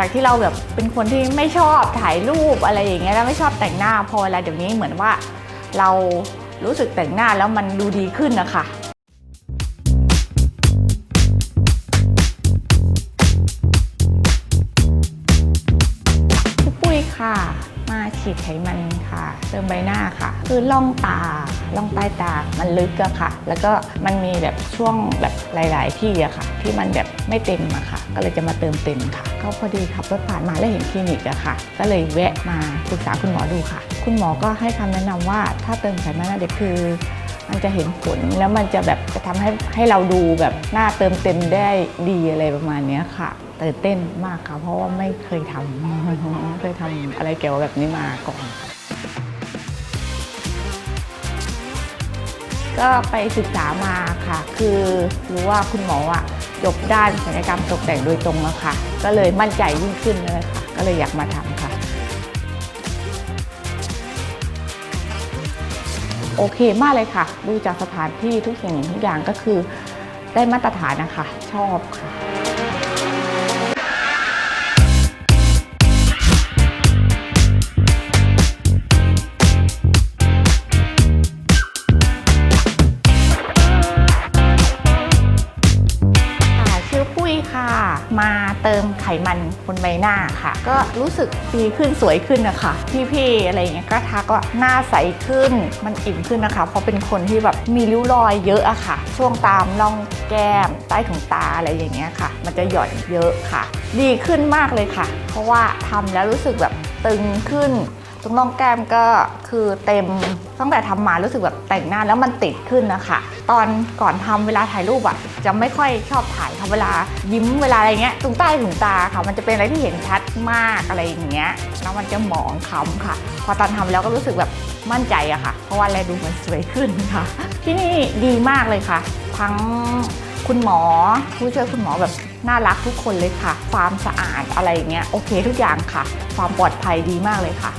จากที่เราแบบเป็นคนที่ไม่ชอบถ่ายรูปอะไรอย่างเงี้ยแล้วไม่ชอบแต่งหน้าพออะไรเดี๋ยวนี้เหมือนว่า เรารู้สึกแต่งหน้าแล้วมันดูดีขึ้นนะคะพี่ปุ้ยค่ะ มาฉีดไขมันค่ะเติมใบหน้าค่ะ คือล่องตาล่องใต้ตามันลึกอะค่ะ แล้วก็มันมีแบบช่วงแบบหลาย ๆ ที่อะค่ะ ที่มันแบบไม่เต็มอะค่ะ ก็เลยจะมาเติมเต็มค่ะก็พอดีขับรถผ่านมาแล้วเห็นคลินิกอะค่ะ ก็เลยแวะมาปรึกษาคุณหมอดูค่ะ คุณหมอก็ให้คำแนะนำว่าถ้าเติมไขมันหน้าเด็กคือมันจะเห็นผลแล้วมันจะแบบจะทำให้ให้เราดูแบบหน้าเติมเต็มได้ดีอะไรประมาณนี้ค่ะ ตื่นเต้นมากค่ะ เพราะว่าไม่เคยทำไม่เคยทำอะไรเกี่ยวกับแบบนี้มาก่อน ก็ไปศึกษามาค่ะ คือรู้ว่าคุณหมออะจบด้านศัลยกรรมตกแต่งโดยตรงอะค่ะ ก็เลยมั่นใจยิ่งขึ้นเลยค่ะ ก็เลยอยากมาทำค่ะ โอเคมากเลยค่ะ ดูจากสถานที่ทุกสิ่งทุกอย่างก็คือได้มาตรฐานนะคะ ชอบค่ะ ค่ะ มาเติมไขมันบนใบหน้าค่ะ ก็รู้สึกดีขึ้นสวยขึ้นนะคะ พี่ๆอะไรอย่างเงี้ยก็ทักว่าหน้าใสขึ้นมันอิ่มขึ้นนะคะ เพราะเป็นคนที่แบบมีริ้วรอยเยอะอะค่ะ ช่วงตามร่องแก้มใต้ถุงตาอะไรอย่างเงี้ยค่ะ มันจะหย่อนเยอะค่ะ ดีขึ้นมากเลยค่ะ เพราะว่าทำแล้วรู้สึกแบบตึงขึ้น ตรงน่องแก้มก็คือเต็มตั้งแต่ทำมารู้สึกแบบแต่งหน้าแล้วมันติดขึ้นนะคะ ตอนก่อนทำเวลาถ่ายรูปอะจะไม่ค่อยชอบถ่ายค่ะเวลายิ้มเวลาอะไรเงี้ยตรงใต้ถุงตาค่ะ มันจะเป็นอะไรที่เห็นชัดมากอะไรอย่างเงี้ยแล้วมันจะหมองคล้ำค่ะ พอตอนทำแล้วก็รู้สึกแบบมั่นใจอะค่ะ เพราะว่าแลดูมันสวยขึ้นค่ะ ที่นี่ดีมากเลยค่ะ ทั้งคุณหมอผู้ช่วยคุณหมอแบบน่ารักทุกคนเลยค่ะ ความสะอาดอะไรเงี้ยโอเคทุกอย่างค่ะ ความปลอดภัยดีมากเลยค่ะ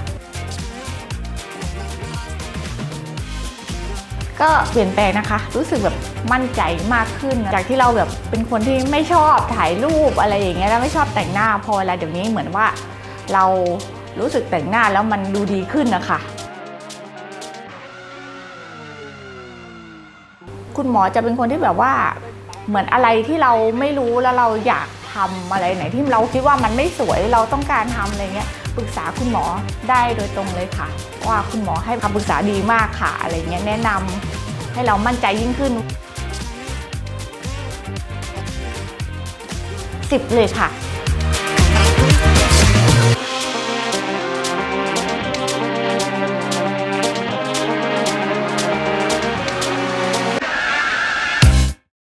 ก็เปลี่ยนแปลงนะคะ รู้สึกแบบมั่นใจมากขึ้น จากที่เราแบบเป็นคนที่ไม่ชอบถ่ายรูปอะไรอย่างเงี้ยแล้วไม่ชอบแต่งหน้าพอเวลาเดี๋ยวนี้เหมือนว่าเรารู้สึกแต่งหน้าแล้วมันดูดีขึ้นนะคะคุณหมอจะเป็นคนที่แบบว่าเหมือนอะไรที่เราไม่รู้แล้วเราอยากทำอะไรไหนที่เราคิดว่ามันไม่สวยเราต้องการทำอะไรเงี้ย ปรึกษาคุณหมอได้โดยตรงเลยค่ะ ว่าคุณหมอให้คำปรึกษาดีมากค่ะ อะไรเงี้ยแนะนำให้เรามั่นใจยิ่งขึ้น10เลยค่ะ